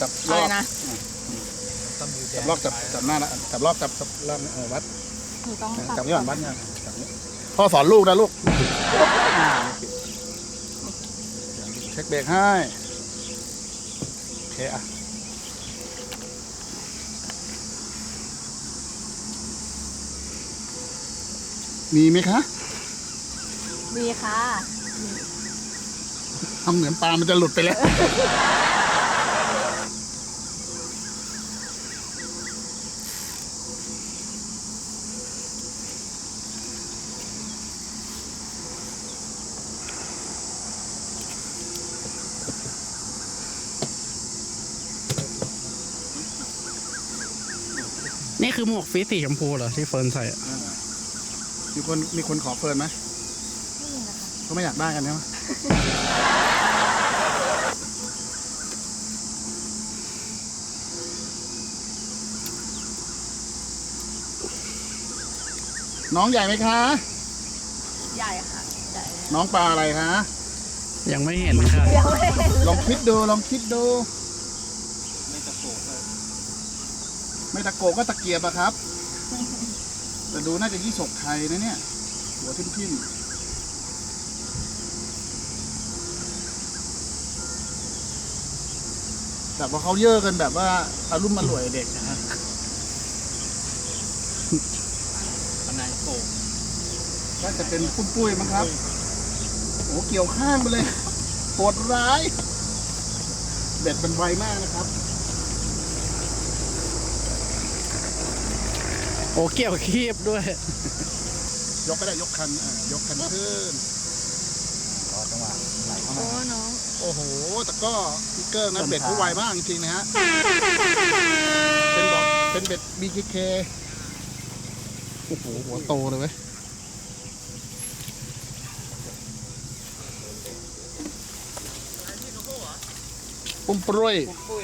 จับรอะอไรบนะต้องมือแดจังบรอบจับจับหน้านะจับรอบจับจับรอบเออวัดหนูต้องจับนี่ก่อนวัดเนี่ยจับนี่พ่อสอนลูกนะลูกอ่าเช็คเบรกให้โอเคอะมีไหมคะดีค่ะ ทำเหมือนปลามันจะหลุดไปแล้ว นี่คือหมวกฟีสสีชมพูเหรอที่เฟิร์นใส่อะมีคนมีคนขอเฟิร์นไหมไม่มีนะคะเขาไม่อยากได้กันใช่ไหมน้องใหญ่ไหมคะ ใหญ่ค่ะใหญ่น้องปลาอะไรคะ ยังไม่เห็นค่ะ เดี๋ยวไม่เห็นลองคิดดูลองคิดดู ไม่ตะโกก็ตะเกียบอะครับ แต่ดูน่าจะยี่สกไทยนะเนี่ย หัวทิ่มทิ่มๆแต่ว่าเขาเยอะกันแบบว่าอารุ่มมาหลวยเด็กนะฮะอันไหนโป่งน่าจะเป็นปุ้มปุ้ยมั้งครับ โอ้เกี่ยวข้างไปเลย โหดร้าย เบ็ดมันไวมากนะครับ โอ้เกี่ยวคีบด้วย ยกก็ได้ยกคันอ่ายกคันขึ้นรอจังหวะไหลเข้าโอ้มาน้องโอ้โหแต่ก็พิกเกอร์นะเบ็ดเขาไวมากจริงๆนะฮะเป็นดอกเป็นเบ็ด BKK โอ้โหหัวโตเลยเว้ยปุ้มปรุยปุ้ยครับ